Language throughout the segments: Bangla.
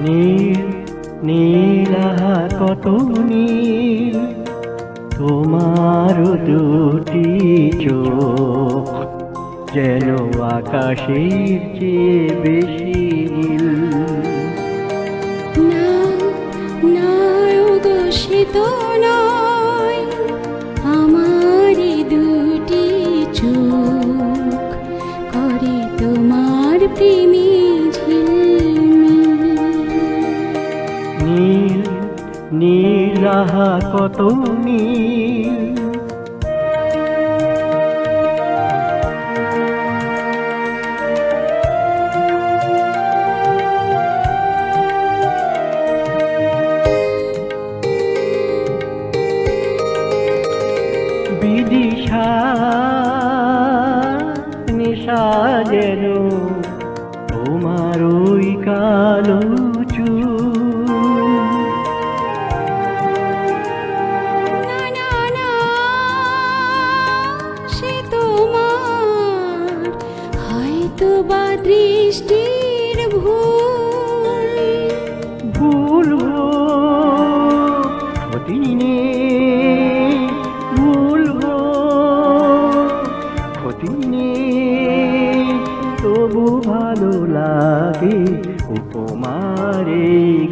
নীল নীলাহা কত নীল। তোমার দুটি চোখ যেন আকাশের চেয়ে বেশি নীল। না না ওগো নীল নীলাহা কত নীল। বিদিশা নিশা যেন তোমার ওই কালো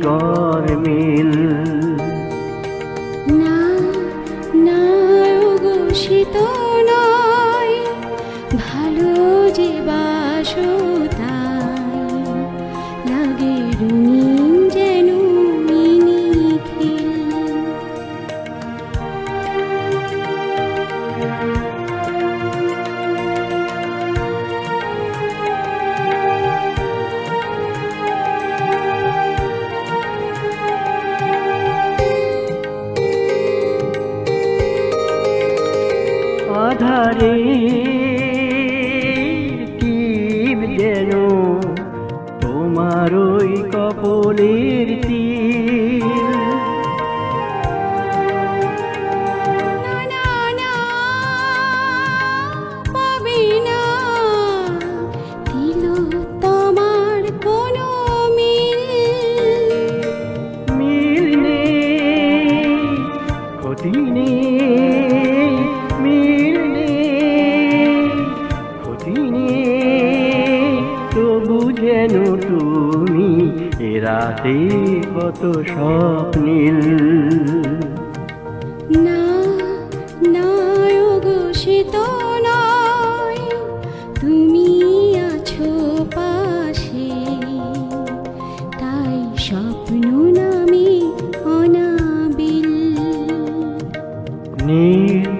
গরমিল আধারে টিপ যেন তোমার ওই কপলের রাতে কত স্বপ্নীল। না না ওগো সে তো নয়। তুমি আছো পাশে। তাই স্বপ্ন নামে অনাবিল। নীল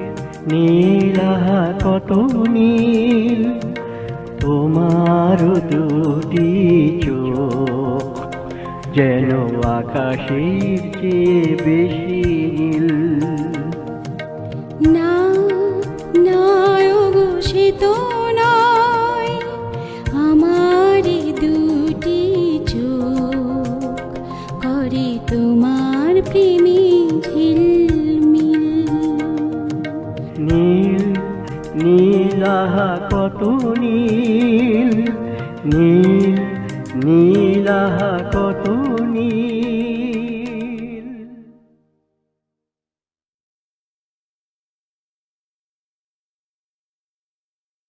নীলাহা কত নীল। তোমার দুটি যেন আকাশের চেয়ে বেশি নীল। না না সে তো নয়। আমার দুটি চোখ করে তোমার প্রেমী ঝিলমিল। নীল নীলাহা কত নীল। নীল নীলাহা কত নীল